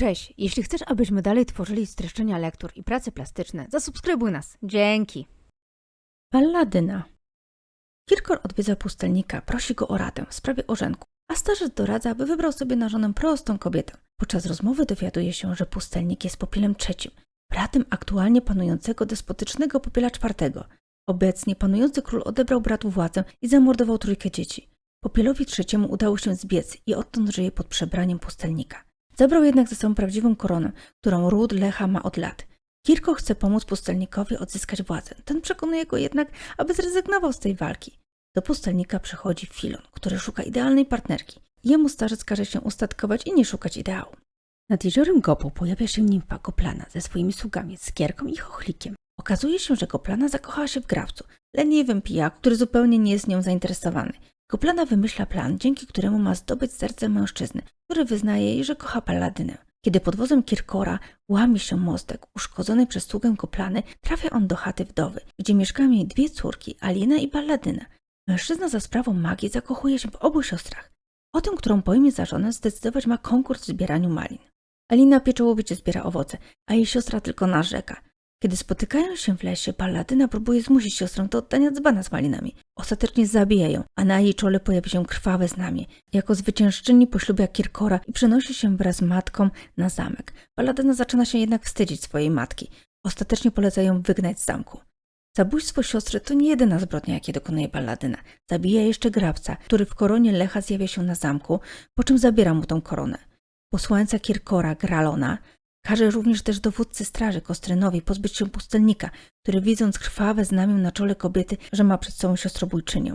Cześć, jeśli chcesz, abyśmy dalej tworzyli streszczenia lektur i prace plastyczne, zasubskrybuj nas. Dzięki. Balladyna. Kirkor odwiedza pustelnika, prosi go o radę w sprawie orzenku, a starzec doradza, by wybrał sobie na żonę prostą kobietę. Podczas rozmowy dowiaduje się, że pustelnik jest Popielem III, bratem aktualnie panującego despotycznego Popiela IV. Obecnie panujący król odebrał bratu władzę i zamordował trójkę dzieci. Popielowi III udało się zbiec i odtąd żyje pod przebraniem pustelnika. Zabrał jednak ze sobą prawdziwą koronę, którą ród Lecha ma od lat. Kirko chce pomóc pustelnikowi odzyskać władzę. Ten przekonuje go jednak, aby zrezygnował z tej walki. Do pustelnika przychodzi Filon, który szuka idealnej partnerki. Jemu starzec każe się ustatkować i nie szukać ideału. Nad jeziorem Gopo pojawia się nimfa Goplana ze swoimi sługami, Skierką i Chochlikiem. Okazuje się, że Goplana zakochała się w grawcu, leniwym pijaku, który zupełnie nie jest nią zainteresowany. Goplana wymyśla plan, dzięki któremu ma zdobyć serce mężczyzny, który wyznaje jej, że kocha Palladynę. Kiedy pod wozem Kirkora łamie się mostek uszkodzony przez sługę Goplany, trafia on do chaty wdowy, gdzie mieszkają jej dwie córki, Alina i Palladyna. Mężczyzna za sprawą magii zakochuje się w obu siostrach. O tym, którą pojmie za żonę, zdecydować ma konkurs w zbieraniu malin. Alina pieczołowicie zbiera owoce, a jej siostra tylko narzeka. Kiedy spotykają się w lesie, Palladyna próbuje zmusić siostrę do oddania dzbana z malinami. Ostatecznie zabija ją, a na jej czole pojawi się krwawe znamie. Jako zwyciężczyni poślubia Kirkora i przenosi się wraz z matką na zamek. Palladyna zaczyna się jednak wstydzić swojej matki. Ostatecznie poleca ją wygnać z zamku. Zabójstwo siostry to nie jedyna zbrodnia, jakie dokonuje Palladyna. Zabija jeszcze grabca, który w koronie Lecha zjawia się na zamku, po czym zabiera mu tą koronę. Posłańca Kirkora, Gralona, każe również też dowódcy straży Kostrynowi pozbyć się pustelnika, który widząc krwawe znamię na czole kobiety, że ma przed sobą siostrobójczynię.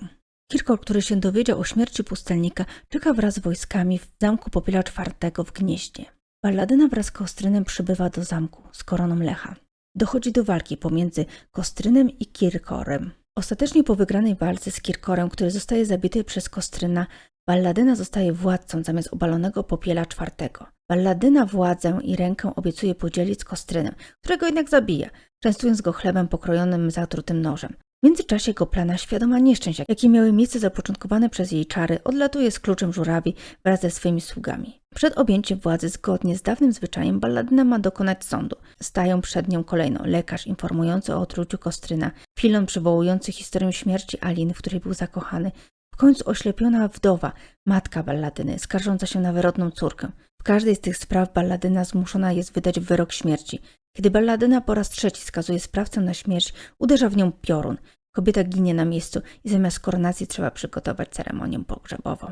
Kirkor, który się dowiedział o śmierci pustelnika, czeka wraz z wojskami w zamku Popiela IV w Gnieźnie. Balladyna wraz z Kostrynem przybywa do zamku z koroną Lecha. Dochodzi do walki pomiędzy Kostrynem i Kirkorem. Ostatecznie po wygranej walce z Kirkorem, który zostaje zabity przez Kostryna, Balladyna zostaje władcą zamiast obalonego Popiela IV. Balladyna władzę i rękę obiecuje podzielić z Kostrynem, którego jednak zabija, częstując go chlebem pokrojonym zatrutym nożem. W międzyczasie Goplana, świadoma nieszczęść, jakie miały miejsce zapoczątkowane przez jej czary, odlatuje z kluczem żurawi wraz ze swoimi sługami. Przed objęciem władzy, zgodnie z dawnym zwyczajem, Balladyna ma dokonać sądu. Stają przed nią kolejno lekarz informujący o otruciu Kostryna, Filon przywołujący historię śmierci Aliny, w której był zakochany, w końcu oślepiona wdowa, matka Balladyny, skarżąca się na wyrodną córkę. W każdej z tych spraw Balladyna zmuszona jest wydać wyrok śmierci. Kiedy Balladyna po raz trzeci skazuje sprawcę na śmierć, uderza w nią piorun. Kobieta ginie na miejscu i zamiast koronacji trzeba przygotować ceremonię pogrzebową.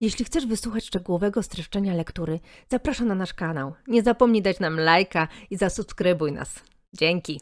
Jeśli chcesz wysłuchać szczegółowego streszczenia lektury, zapraszam na nasz kanał. Nie zapomnij dać nam lajka i zasubskrybuj nas. Dzięki.